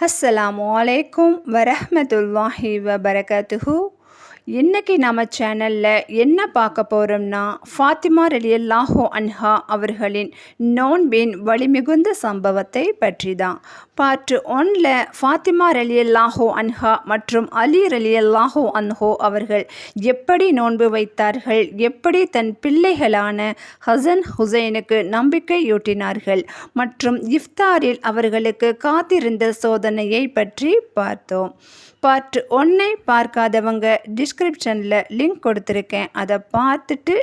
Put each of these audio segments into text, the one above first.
அஸ்ஸலாமு அலைக்கும் வரஹ்மத்துல்லாஹி வபரகத்துஹூ. இன்றைக்கி நம்ம சேனலில் என்ன பார்க்க போகிறோம்னா ஃபாத்திமா ரலியல்லாஹோ அன்ஹா அவர்களின் நோன்பின் வலிமிகுந்த சம்பவத்தை பற்றி தான் பார்ட் ஒன்ல ஃபாத்திமா ரலியல்லாஹோ அன்ஹா மற்றும் அலி ரலியல்லாஹோ அன்ஹோ அவர்கள் எப்படி நோன்பு வைத்தார்கள் எப்படி தன் பிள்ளைகளான ஹசன் ஹுசைனுக்கு நம்பிக்கையூட்டினார்கள் மற்றும் இஃப்தாரில் அவர்களுக்கு காத்திருந்த சோதனையை பற்றி பார்த்தோம். பார்ட் ஒன்னை பார்க்காதவங்க டிஸ்கிரிப்ஷனில் லிங்க் கொடுத்துருக்கேன். அதை பார்த்துட்டு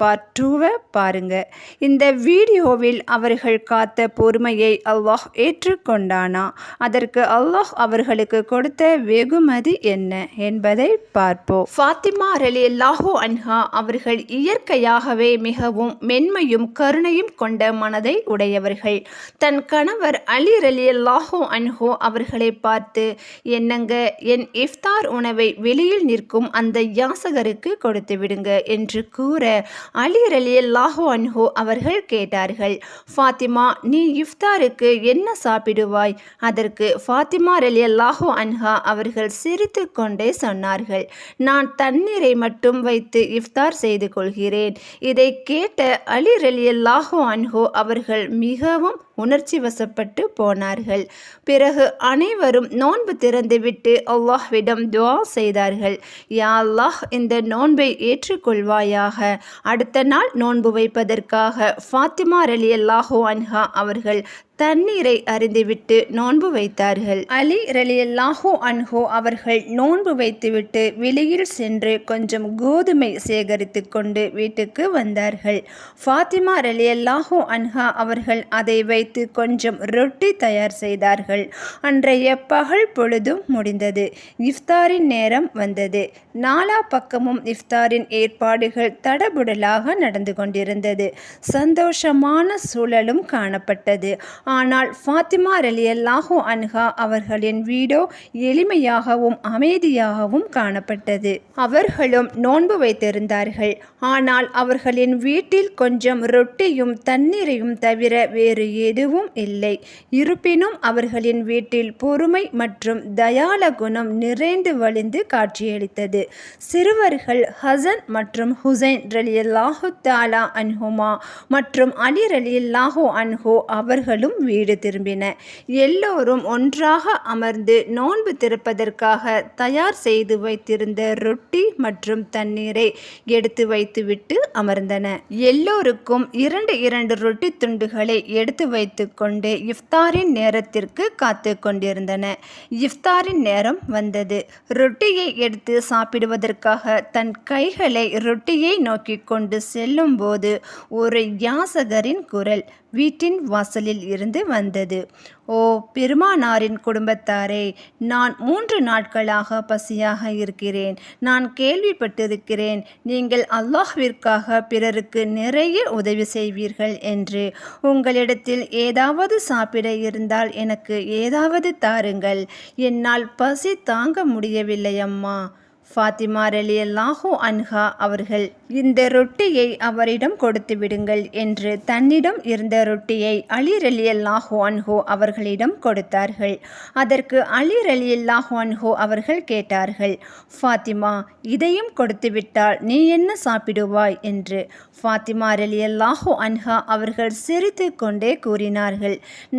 பார்ட் டூவை பாருங்கள் இந்த வீடியோவில் அவர்கள் காத்த பொறுமையை அல்லாஹ் ஏற்றுக்கொண்டானா? அதற்கு அல்லாஹ் அவர்களுக்கு கொடுத்த வெகுமதி என்ன என்பதை பார்ப்போம். ஃபாத்திமா அலி அல்லாஹோ அன்ஹா அவர்கள் இயற்கையாகவே மிகவும் மென்மையும் கருணையும் கொண்ட மனதை உடையவர்கள். தன் கணவர் அலி ரலி அல்லாஹோ அன்ஹோ அவர்களை பார்த்து என்னங்க என் இஃப்தார் உணவை வெளியில் நிற்கும் அந்த யாசகருக்கு கொடுத்து விடுங்க என்று கூற அலி லாஹோ அன்ஹோ அவர்கள் கேட்டார்கள் ஃபாத்திமா நீ இஃப்தாருக்கு என்ன சாப்பிடுவாய்? அதற்கு ஃபாத்திமா ரலியல்லாஹு அன்ஹா அவர்கள் சிரித்து கொண்டே சொன்னார்கள் நான் தண்ணீரை மட்டும் வைத்து இஃப்தார் செய்து கொள்கிறேன். இதை கேட்ட அலி ரலியல்லாஹு அன்ஹோ அவர்கள் மிகவும் உணர்ச்சி வசப்பட்டு போனார்கள். பிறகு அனைவரும் நோன்பு திறந்துவிட்டு அல்லாஹ்விடம் துவா செய்தார்கள் யா அல்லாஹ் இந்த நோன்பை ஏற்றுக்கொள்வாயாக. அடுத்த நாள் நோன்பு வைப்பதற்காக ஃபாத்திமா ரலி அல்லாஹோ அன்ஹா அவர்கள் தண்ணீரை அருந்திவிட்டு நோன்பு வைத்தார்கள். அலி ரலியல்லாஹோ அன்ஹோ அவர்கள் நோன்பு வைத்துவிட்டு வெளியில் சென்று கொஞ்சம் கோதுமை சேகரித்து கொண்டு வீட்டுக்கு வந்தார்கள். ஃபாத்திமா ரலியல்லாஹோ அன்ஹா அவர்கள் அதை வைத்து கொஞ்சம் ரொட்டி தயார் செய்தார்கள். அன்றைய பகல் பொழுதும் முடிந்தது. இஃப்தாரின் நேரம் வந்தது. நாலா பக்கமும் இஃப்தாரின் ஏற்பாடுகள் தடபுடலாக நடந்து கொண்டிருந்தது. சந்தோஷமான சூழலும் காணப்பட்டது. ஆனால் ஃபாத்திமா ரலியல்லாஹு அன்ஹா அவர்களின் வீடோ எளிமையாகவும் அமைதியாகவும் காணப்பட்டது. அவர்களும் நோன்பு வைத்திருந்தார்கள். ஆனால் அவர்களின் வீட்டில் கொஞ்சம் ரொட்டியும் தண்ணீரையும் தவிர வேறு எதுவும் இல்லை. இருப்பினும் அவர்களின் வீட்டில் பொறுமை மற்றும் தயால குணம் நிறைந்து வழிந்து காட்சியளித்தது. சிறுவர்கள் ஹசன் மற்றும் ஹுசைன் ரலியல்லாஹு தாலா அன்ஹுமா மற்றும் அலி ரலியல்லாஹு அன்ஹோ அவர்களும் வீடு திரும்பின. எல்லோரும் ஒன்றாக அமர்ந்து நோன்பு திறப்பதற்காக தயார் செய்து வைத்திருந்த ரொட்டி மற்றும் தண்ணீரை எடுத்து வைத்துவிட்டு அமர்ந்தன. எல்லோருக்கும் இரண்டு இரண்டு ரொட்டி துண்டுகளை எடுத்து வைத்துக்கொண்டு இஃப்தாரின் நேரத்திற்கு காத்து கொண்டிருந்தன. இஃப்தாரின் நேரம் வந்தது. ரொட்டியை எடுத்து சாப்பிடுவதற்காக தன் கைகளை ரொட்டியை நோக்கி கொண்டு செல்லும்போது ஒரு யாசகரின் குரல் வீட்டின் வாசலில் இருந்து வந்தது. ஓ பெருமானாரின் குடும்பத்தாரே நான் மூன்று நாட்களாக பசியாக இருக்கிறேன். நான் கேள்விப்பட்டிருக்கிறேன் நீங்கள் அல்லாஹ்விற்காக பிறருக்கு நிறைய உதவி செய்வீர்கள் என்று. உங்களிடத்தில் ஏதாவது சாப்பிட இருந்தால் எனக்கு ஏதாவது தாருங்கள். என்னால் பசி தாங்க முடியவில்லை அம்மா ஃபாத்திமா ரலியல்லாஹு அன்ஹா அவர்கள் இந்த ரொட்டியை அவரிடம் கொடுத்து விடுங்கள் என்று தன்னிடம் இருந்த ரொட்டியை அலி ரலியல்லாஹு அன்ஹோ அவர்களிடம் கொடுத்தார்கள். அதற்கு அலி ரலியல்லாஹு அன்ஹோ அவர்கள் கேட்டார்கள் ஃபாத்திமா இதையும் கொடுத்துவிட்டால் நீ என்ன சாப்பிடுவாய்? என்று. ஃபாத்திமா ரலியல்லாஹு அன்ஹா அவர்கள் சிரித்து கொண்டே கூறினார்கள்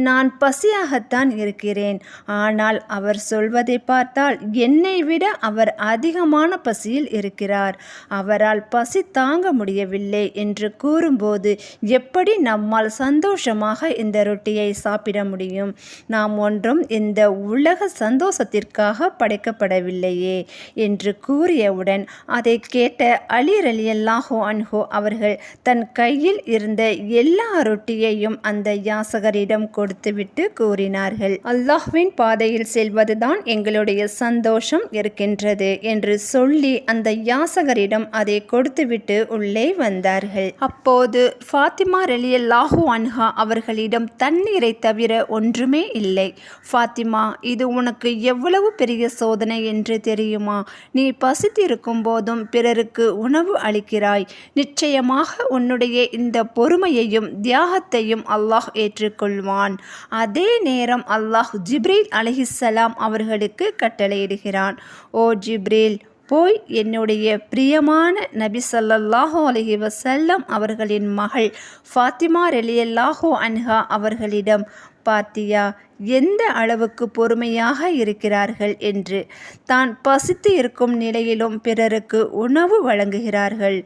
நான் பசியாகத்தான் இருக்கிறேன். ஆனால் அவர் சொல்வதை பார்த்தால் என்னை விட அவர் அதிக அதிகமான பசியில் இருக்கிறார். அவரால் பசி தாங்க முடியவில்லை என்று கூறும்போது எப்படி நம்மால் சந்தோஷமாக இந்த ரொட்டியை சாப்பிட முடியும்? நாம் ஒன்றும் இந்த உலக சந்தோஷத்திற்காக படைக்கப்படவில்லையே என்று கூறியவுடன் அதை கேட்ட அலி ரலியல்லாஹோ அன்ஹோ அவர்கள் தன் கையில் இருந்த எல்லா ரொட்டியையும் அந்த யாசகரிடம் கொடுத்துவிட்டு கூறினார்கள். அல்லாஹ்வின் பாதையில் செல்வதுதான் எங்களுடைய சந்தோஷம் இருக்கின்றது என்று என்று சொல்லி அந்த யாசகரிடம் அதை கொடுத்துவிட்டு உள்ளே வந்தார்கள். அப்போது ஃபாத்திமா ரலியல்லாஹு அன்ஹா அவர்களிடம் தண்ணீரை தவிர ஒன்றுமே இல்லை. ஃபாத்திமா இது உனக்கு எவ்வளவு பெரிய சோதனை என்று தெரியுமா? நீ பசித்திருக்கும் போதும் பிறருக்கு உணவு அளிக்கிறாய். நிச்சயமாக உன்னுடைய இந்த பொறுமையையும் தியாகத்தையும் அல்லாஹ் ஏற்றுக்கொள்வான். அதே நேரம் அல்லாஹ் ஜிப்ரீல் அலிஹிசலாம் அவர்களுக்கு கட்டளையிடுகிறான். ஓ ஜிப்ரீல் போய் என்னுடைய பிரியமான நபி சல்லல்லாஹோ அலஹி வசல்லம் அவர்களின் மகள் ஃபாத்திமா ரெலியல்லாஹோ அன்ஹா அவர்களிடம் பாத்தியா எந்த அளவுக்கு பொறுமையாக இருக்கிறார்கள் என்று. தான் பசித்து இருக்கும் நிலையிலும் பிறருக்கு உணவு வழங்குகிறார்கள்.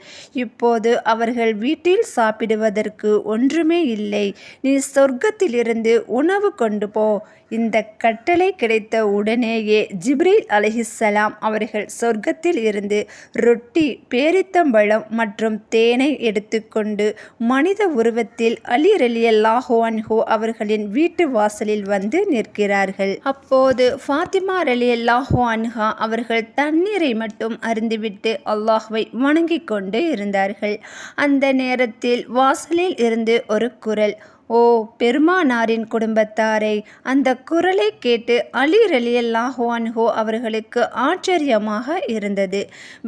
இப்போது அவர்கள் வீட்டில் சாப்பிடுவதற்கு ஒன்றுமே இல்லை. நீ சொர்க்கத்திலிருந்து உணவு கொண்டு போ. இந்த கட்டளை கிடைத்த உடனேயே ஜிப்ரீல் அலஹிசலாம் அவர்கள் சொர்க்கத்தில் இருந்து ரொட்டி பேரித்தம்பழம் மற்றும் தேனை எடுத்துக்கொண்டு மனித உருவத்தில் அலி ரலியல்லாஹோ அன்ஹோ அவர்களின் வீட்டு வாசலில் வந்து வந்து நிற்கிறார்கள். அப்போது ஃபாத்திமா அலி அல்லாஹோ அன்ஹா அவர்கள் தண்ணீரை மட்டும் அருந்துவிட்டு அல்லாஹுவை வணங்கிக் கொண்டு இருந்தார்கள். அந்த நேரத்தில் வாசலில் இருந்து ஒரு குரல் ஓ பெருமானாரின் குடும்பத்தாரை அந்த குரலை கேட்டு அலி ரலியல்லாஹு அன்ஹு அவர்களுக்கு ஆச்சரியமாக இருந்தது.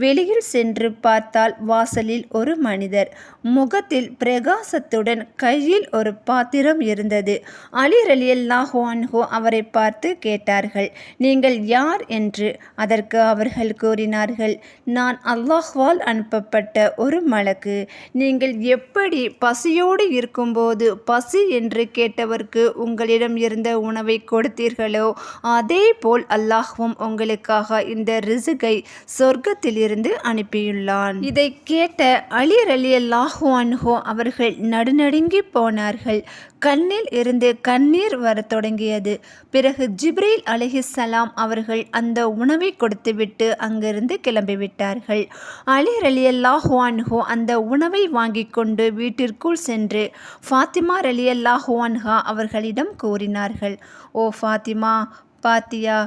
வெளியில் சென்று பார்த்தால் வாசலில் ஒரு மனிதர். முகத்தில் பிரகாசத்துடன் கையில் ஒரு பாத்திரம் இருந்தது. அலி ரலியல்லாஹு அன்ஹு அவரை பார்த்து கேட்டார்கள் நீங்கள் யார் என்று? அதற்கு அவர்கள் கூறினார்கள் நான் அல்லாஹ்வால் அனுப்பப்பட்ட ஒரு மலக்கு. நீங்கள் எப்படி பசியோடு இருக்கும்போது பசி என்று கேட்டவர்க்கு உங்களிடம் இருந்த உணவை கொடுத்தீர்களோ? அதே போல் அல்லாஹ்வும் உங்களுக்காக இந்த ரிசுகை சொர்க்கத்திலிருந்து அனுப்பியுள்ளான். இதை கேட்ட அலி ரலி அல்லாஹு அன்ஹோ அவர்கள் நடுநடுங்கி போனார்கள். கண்ணில் இருந்து கண்ணீர் வரத் தொடங்கியது. பிறகு ஜிப்ரீல் சலாம் அவர்கள் அந்த உணவை கொடுத்துவிட்டு அங்கிருந்து கிளம்பிவிட்டார்கள். அலி ரலியல்லாஹு அன்ஹு அந்த உணவை வாங்கி கொண்டு வீட்டிற்குள் சென்று ஃபாத்திமா ரலியல்லாஹு அன்ஹா அவர்களிடம் கூறினார்கள். ஓ ஃபாத்திமா பாத்தியா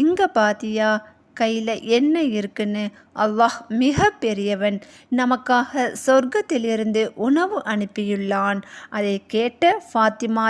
இங்கே பாத்தியா கையில் என்ன இருக்குன்னு அல்லாஹ் மிக பெரியவன் நமக்காக சொர்க்கத்திலிருந்து உணவு அனுப்பியுள்ளான். அதை கேட்ட ஃபாத்திமா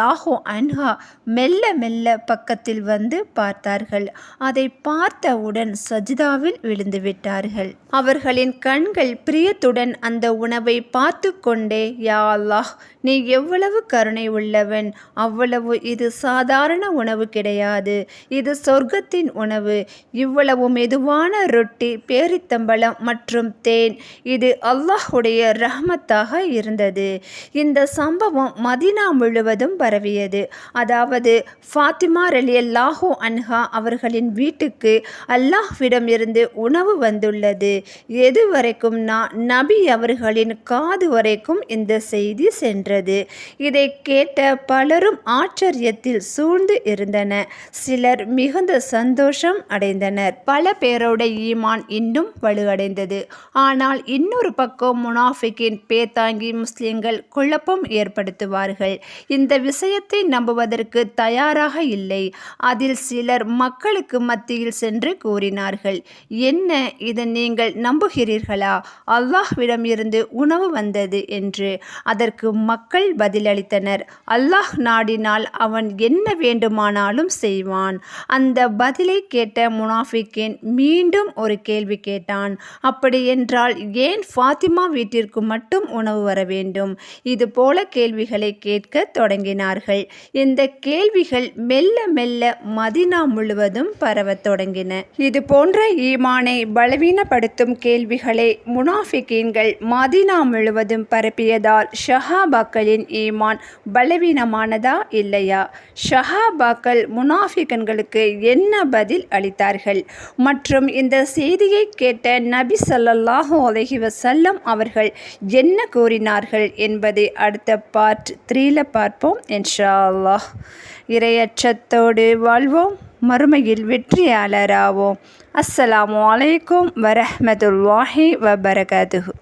லாஹோ அன்ஹா மெல்ல மெல்ல பக்கத்தில் வந்து பார்த்தார்கள். அதை பார்த்தவுடன் சஜிதாவில் விழுந்து விட்டார்கள். அவர்களின் கண்கள் பிரியத்துடன் அந்த உணவை பார்த்து கொண்டே யா அல்லாஹ் நீ எவ்வளவு கருணை உள்ளவன். அவ்வளவு இது சாதாரண உணவு கிடையாது. இது சொர்க்கத்தின் உணவு. இவ்வளவு மெதுவான ரொட்டி பேரித்தம்பளம் மற்றும் தேன். இது அல்லாஹுடைய ரஹமத்தாக இருந்தது. இந்த சம்பவம் மதினா முழுவதும் பரவியது. அதாவது ஃபாத்திமா ரலி அல்லாஹூ அன்ஹா அவர்களின் வீட்டுக்கு அல்லாஹ்விடம் இருந்து உணவு வந்துள்ளது. எது நான் நபி அவர்களின் காது வரைக்கும் இந்த செய்தி சென்றது. இதை கேட்ட பலரும் ஆச்சரியத்தில் சூழ்ந்து இருந்தன சிலர் மிகுந்த சந்தோஷம் அடைந்தனர். பல பேரோட ஈமான் இன்னும் வலுவடைந்தது. ஆனால் இன்னொரு பக்கம் முனாஃபிக்கின் பேத்தாங்கி முஸ்லிம்கள் குழப்பம் ஏற்படுத்துவார்கள். இந்த விஷயத்தை நம்புவதற்கு தயாராக இல்லை. அதில் சிலர் மக்களுக்கு மத்தியில் சென்று கூறினார்கள் என்ன இதை நீங்கள் நம்புகிறீர்களா? அல்லாஹ்விடம் இருந்து உணவு வந்தது என்று. அதற்கு மக்கள் பதிலளித்தனர் அல்லாஹ் நாடினால் அவன் என்ன வேண்டுமானாலும் செய்வான். அந்த பதிலை கேட்ட முனாஃபிக்கின் மீண்டும் ஒரு கேள்வி கேட்டான். அப்படியென்றால் ஏன் ஃபாத்திமா வீட்டிற்கு மட்டும் உணவு வர வேண்டும்? இது போல கேள்விகளை கேட்க தொடங்கினார்கள். இந்த கேள்விகள் மெல்ல மெல்ல மதினா முழுவதும் பரவத் தொடங்கின. இது போன்ற ஈமானை பலவீனப்படுத்தும் கேள்விகளை முனாஃபிகீன்கள் மதினா முழுவதும் பரப்பியதால் ஷஹாபாக்களின் ஈமான் பலவீனமானதா இல்லையா? ஷஹாபாக்கள் முனாஃபிகன்களுக்கு என்ன பதில் அளித்தார்கள்? மற்றும் இந்த செய்தியை கேட்ட நபி ஸல்லல்லாஹு அலஹி வசல்லம் அவர்கள் என்ன கூறினார்கள் என்பதை அடுத்த பார்ட் த்ரீல பார்ப்போம் இன்ஷா அல்லாஹ் இரையச்சத்தோடு வாழ்வோம் மறுமையில் வெற்றியாளராவோம். அஸ்ஸலாமு அலைக்கும் வரஹ்மத்துல்லாஹி வபரகாத்துஹு.